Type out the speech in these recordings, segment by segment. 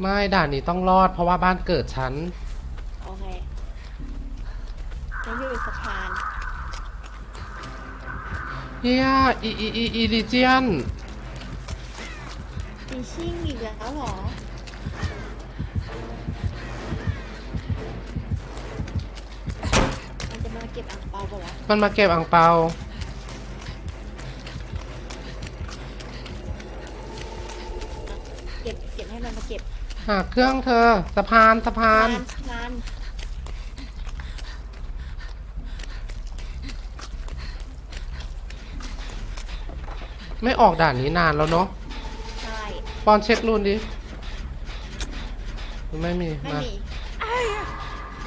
ไม่ด่านนี้ต้องรอดเพราะว่าบ้านเกิดฉัน โอเคฉันอยู่สะพานเฮียอีอีอีอีลิเจียนมีชิ่งอีกแล้วเหรอ มันจะมาเก็บอ่างเปาบอกว่าวะมันมาเก็บอ่างเปา เก็บเก็บให้มันมาเก็บ หาเครื่องเธอสะพานสะพานสะพานไม่ออกด่านนี้นานแล้วเนาะใช่ปอนเช็ครูนดิ ไม่มีไม่มามี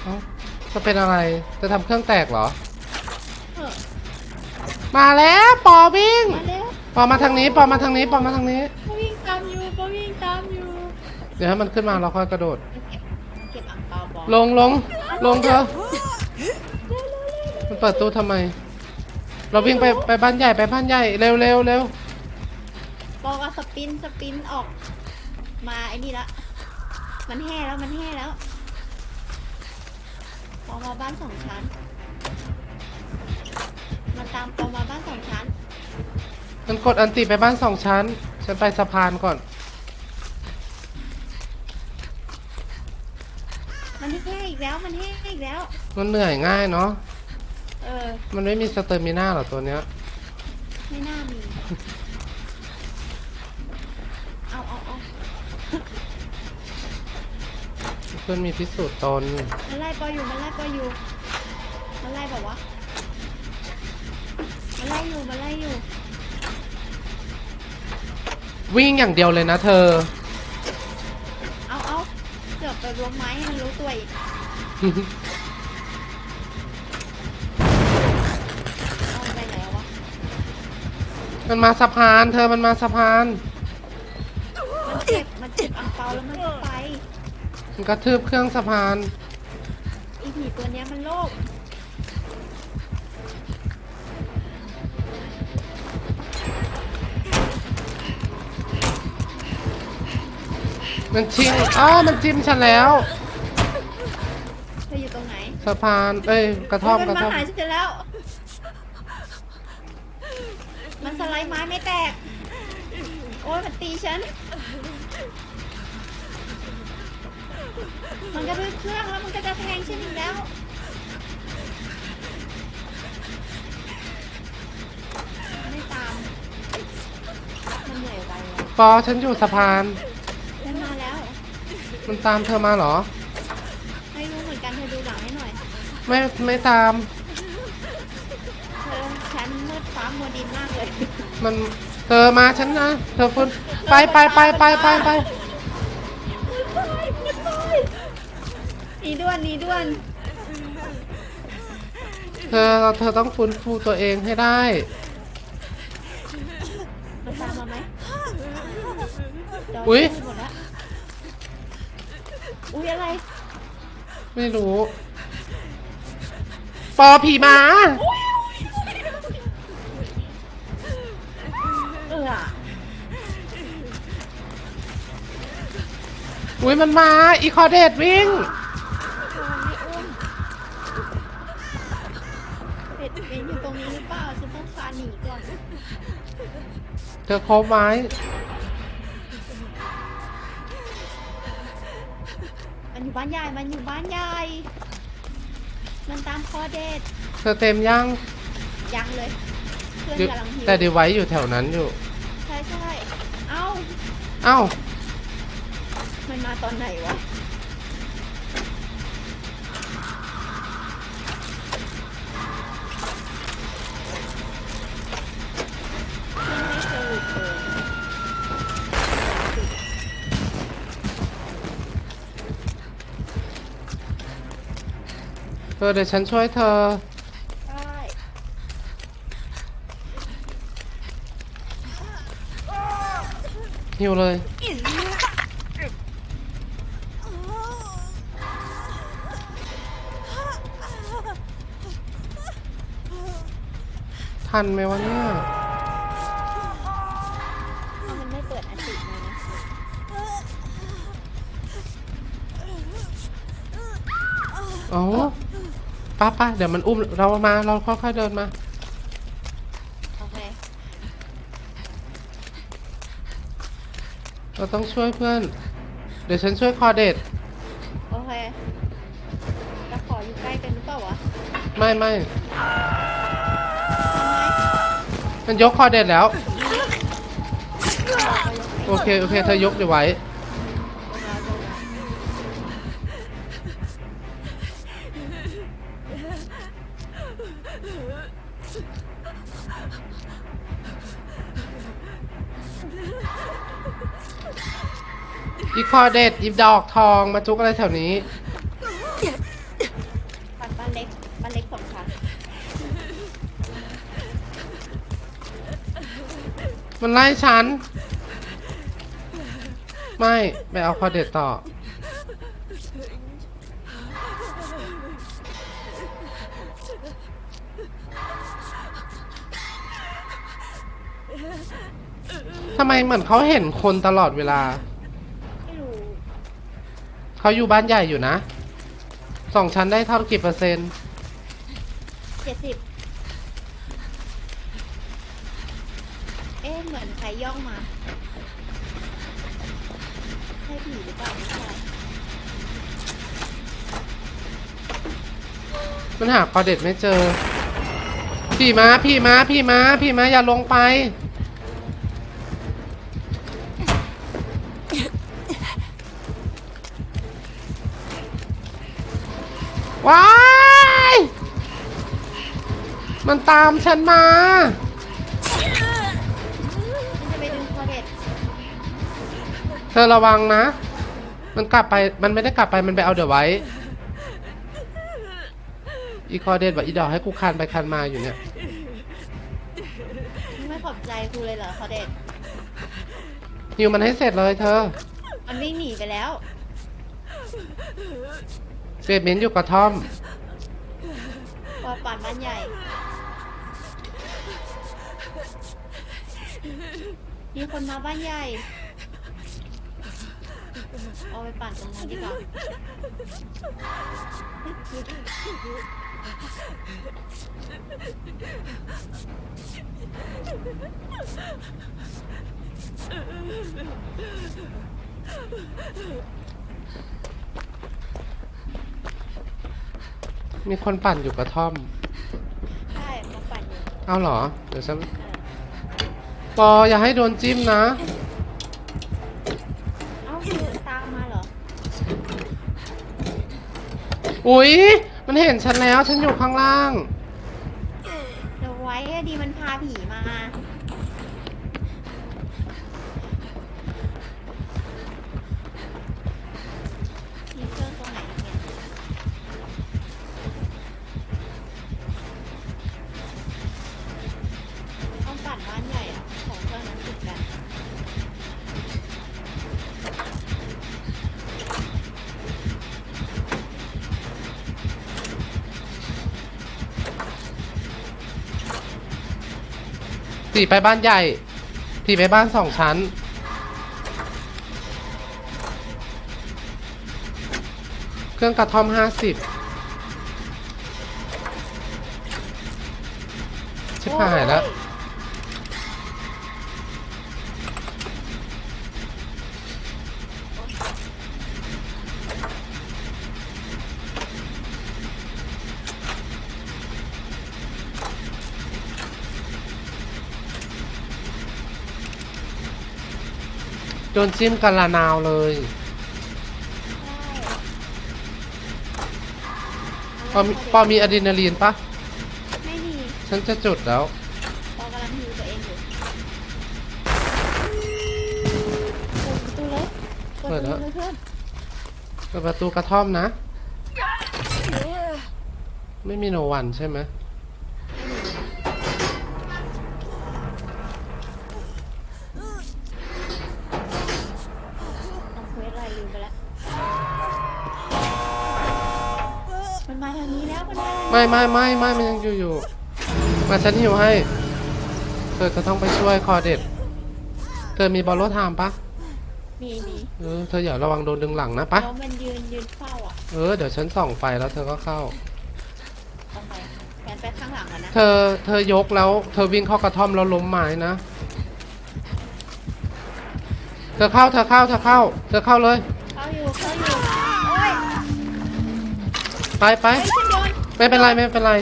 เอ้าจะเป็นอะไร จะทำเครื่องแตกเหรอ เออมาแล้วปอวิ่ง มาเร็วปอมาทางนี้ปอมาทางนี้ปอมาทางนี้ปอ ดี๋ยวให้มันขึ้นมาเราค่อยกระโดดมาเก็บมาเก็บอ่างเปาบอกลงลงลงเธอมันเปิดตู้ทำไม เราวิ่งไปไปบ้านใหญ่ไปบ้านใหญ่เร็วเร็วเร็วปอก็สปินสปินออก มาไอ้นี่ละ มันแห่แล้วมันแห่แล้วปอมาบ้านสองชั้น มันตามปอมาบ้านสองชั้น มันกดอันติไปบ้านสองชั้น ฉันไปสะพานก่อนมัน แห่อีกแล้วมันแห่อีกแล้ว มันเหนื่อยง่ายเนาะ เออ มันไม่มีสเตอร์มิน่าหรอตัวเนี้ย ไม่น่ามี เอาเอาเอาเพื่อนมีพิสูจน์ตนมันไล่ปออยู่ มันไล่ปออยู่ มันไล่บอกว่ามันไล่อยู่ มันไล่อยู่ วิ่งอย่างเดียวเลยนะเธอเอาเอา เสือกไปรวมไม้ให้มันรู้ตัวอีก เอามันไปไหนแล้ววะมันมาสะพาน เธอมันมาสะพาน มันเจ็บ มันเจ็บอังเปาแล้วมันก็ไป มันกระทืบเครื่องสะพาน อีผีตัวเนี้ยมันโลภ มันชิงอ้าวมันจิ้มฉันแล้ว เธออยู่ตรงไหนสะพาน เอ้ย กระท่อมมันกระมาท่อม หาฉันแล้ว มันสไลด์ไม้ไม่แตก โอ้ยมันตีฉัน มันกระดืบเครื่องแล้วมันก็จะแทงฉันอีกแล้ว ไม่ตาม มันเหนื่อยไปเลยปอฉันอยู่สะพานฉันมาแล้ว มันตามเธอมาเหรอ ไม่รู้เหมือนกันเธอดูหลังให้หน่อย ไม่ไม่ตาม เธอฉันมืดฟ้ามัวดินมากเลยมันเธอมาฉันนะเธอฟุ้นไปไปไปไปไปไปหนีด่วนหนีด่วนเธอเธอต้องฟื้นฟูตัวเองให้ได้มันตามมาไหมจอุ๊ยหมดแล้วอุ้ยอะไร ไม่รู้ ปอผีหมา เอออะอุ้ยมันมา อีคอเดดวิ่งมันไม่อุ้มเป็ดเป็นอยู่ตรงนี้หรือเปล่าฉันต้องคลานหนีก่อน เธอคบไว้มั อยู่บ้านใหญ่มันอยู่บ้านใหญ่มันตามคอเดทเธอเต็มยังยังเลยเพื่อนอยู่กำลังหิวแต่ดีไว้อยู่แถวนั้นอยู่ ใช่ใช่เอ้าเอ้า มันมาตอนไหนวะ ธอเดี๋ยวฉันช่วยเธอ ได้หิวเลย ทันไหมวะเนี่ย มันไม่เปิดอันติเนะเอ้ ป้าป้าเดี๋ยวมันอุ้มเรามาเราค่อยๆเดินมา โอเคเราต้องช่วยเพื่อน เดี๋ยวฉันช่วยคอเดตโอเคจะขออยู่ใกล้กันหรือเปล่าวะไม่ไม่ทำไมมันยกคอเดตแล้วเราก็ยกโอเคโอเคเธอยกเดี๋ยวไว้ลงแล้ว อีคอเดตอีดอกทองมาจุกอะไรแถวนี้ บ้านบ้านเล็กบ้านเล็กสองชั้นมันไล่ฉัน ไม่ไปเอาคอเดตต่อ ทำไมเหมือนเขาเห็นคนตลอดเวลาไม่รู้ เขาอยู่บ้านใหญ่อยู่นะสองชั้นได้เท่ากี่เปอร์เซ็นต์เจ็ดสิบเอ๊ะเหมือนใครย่องมาใช่ผีหรือเปล่าไม่ใช่มันหาคอเด็ดไม่เจอพี่มาพี่มาพี่มาพี่มาอย่าลงไป มันตามฉันมามันจะไปดึงคอเด็ดเธอระวังนะ มันกลับไป มันไม่ได้กลับไป มันไปเอาเดี๋ยวไว้ อีคอเดนบอกอีดอกให้กูคันไปคันมาอยู่เนี่ยไม่ขอบใจครูเลยเหรอคอเด็ดนิวมันให้เสร็จเลยเธอ มันวิ่งหนีไปแล้วเบเมนต์อยู่กับทอมพอปั่นบ้านใหญ่ มีคนมาบ้านใหญ่เอาไปปั่นตรงนั้นดีกว่ามีคนปั่นอยู่กับทอม ใช่มาปั่นอยู่ เอาเหรอ เดี๋ยวฉันเออ ปออย่าให้โดนจิ้มนะ เอ้าคือตามมาเหรออุ๊ย มันเห็นฉันแล้ว ฉันอยู่ข้างล่าง เดี๋ยวไว้อะดีมันพาผีมา ตีไปบ้านใหญ่ตีไปบ้านสองชั้น เครื่องกระท่อมห้าสิบชิบหายแล้ว โอ้ย โดนจิ้มกันละนาวเลย ปอมีปอมีอะดรีนาลีนปะ ไม่มีฉันจะจุดแล้ว ปอกำลังฮิวตัวเองอยู่เปิดประตูเลยเปิดแล้วประตูเลยเพื่อนเปิดประตูกระท่อมนะ ไม่มีโนวันใช่ไหม ไม่ไม่ไม่ไม่มันยังอยู่อยู่ มาฉันหิวให้ เธอจะต้องไปช่วยคอเด็ด เธอมีบอลโลไทม์ปะมีมีเออเธออย่าระวังโดนดึงหลังนะปะแล้วมันยืนยืนเฝ้าอะเออเดี๋ยวฉันส่องไฟแล้วเธอก็เข้าต้องไปแฟนไปข้างหลังอะนะ เธอเธอยกแล้ว เธอวิ่งเข้ากระท่อมแล้วล้มไม้นะ เธอเข้าเธอเข้าเธอเข้า เธอเข้าเลย เข้าอยู่เข้าอยู่ โอ้ยไปไป เฮ้ยฉันโดน ไม่เป็นไรไม่เป็นไร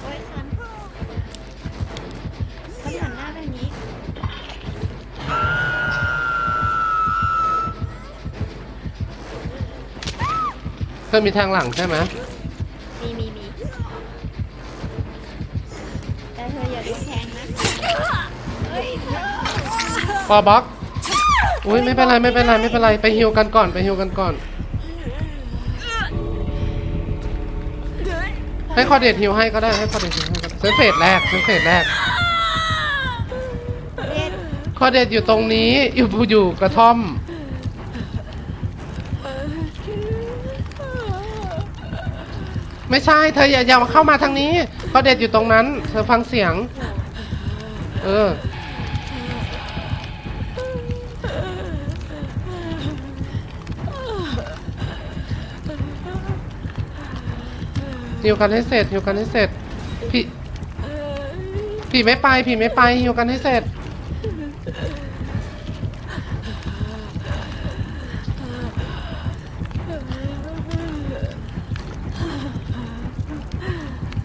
โอ้ยฉันฉันหันหน้าไปทางนี้เธอมีทางหลังใช่ไหมมีมีมีแต่เธออย่าโดนแทงนะเฮ้ยปอบล็อกอุ้ยไม่เป็นไรไม่เป็นไรไม่เป็นไรไปฮิวกันก่อนไปฮิวกันก่อน ให้คอเดตฮิวให้ก็ได้ให้คอเดตฮิวให้ก็ได้เซนเฟสแรกเซนเฟสแรก เล่นคอเดตอยู่ตรงนี้อยู่อยู่กระท่อม ไม่ใช่เธออย่าอย่าเข้ามาทางนี้คอเดตอยู่ตรงนั้น เธอฟังเสียง เออ หิวกันให้เสร็จหิวกันให้เสร็จพี่พี่ไม่ไปพี่ไม่ไปหิวกันให้เสร็จ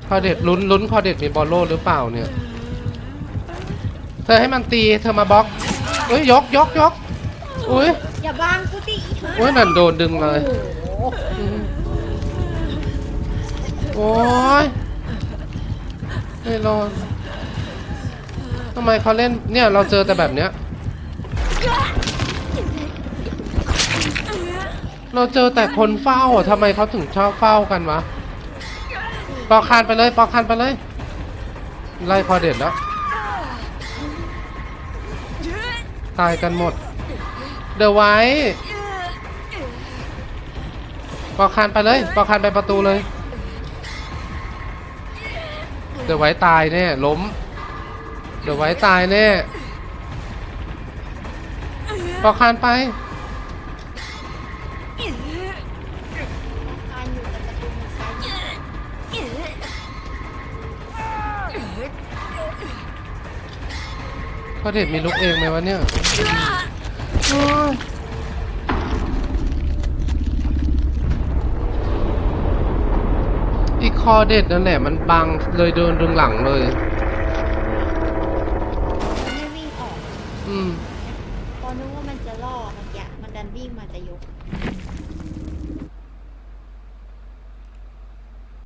คอเด็ดลุ้นลุ้นคอเด็ดมีบอลโลหรือเปล่าเนี่ย เธอให้มันตีเธอมาบล็อกอุ้ยยกยกยกอุ้ยอย่าบังกูติอุ้ยนั่นโดนดึงเลย โอ้โห อืม โอ้ยไม่รอดทำไมเขาเล่นเนี่ยเราเจอแต่แบบเนี้ย เราเจอแต่คนเฝ้าอะทำไมเขาถึงชอบเฝ้ากันวะปอคานไปเลยปอคานไปเลย ไล่คอเด็ดแล้วตายกันหมด เดี๋ยวไว้ปอคานไปเลยปอคานไปประตูเลย เดี๋ยวไว้ตายแน่ล้ม เดี๋ยวไว้ตายแน่ปอกคานไปคานอยู่แต่ประตูมันซ้ายอยู่พอเด็ดมีลุกเองไหมวะเนี่ยโอ้ยอีก คอเด็ดนั่นแหละมันบังเลยเดินดึงหลังเลยมันไม่วิ่งออกอืม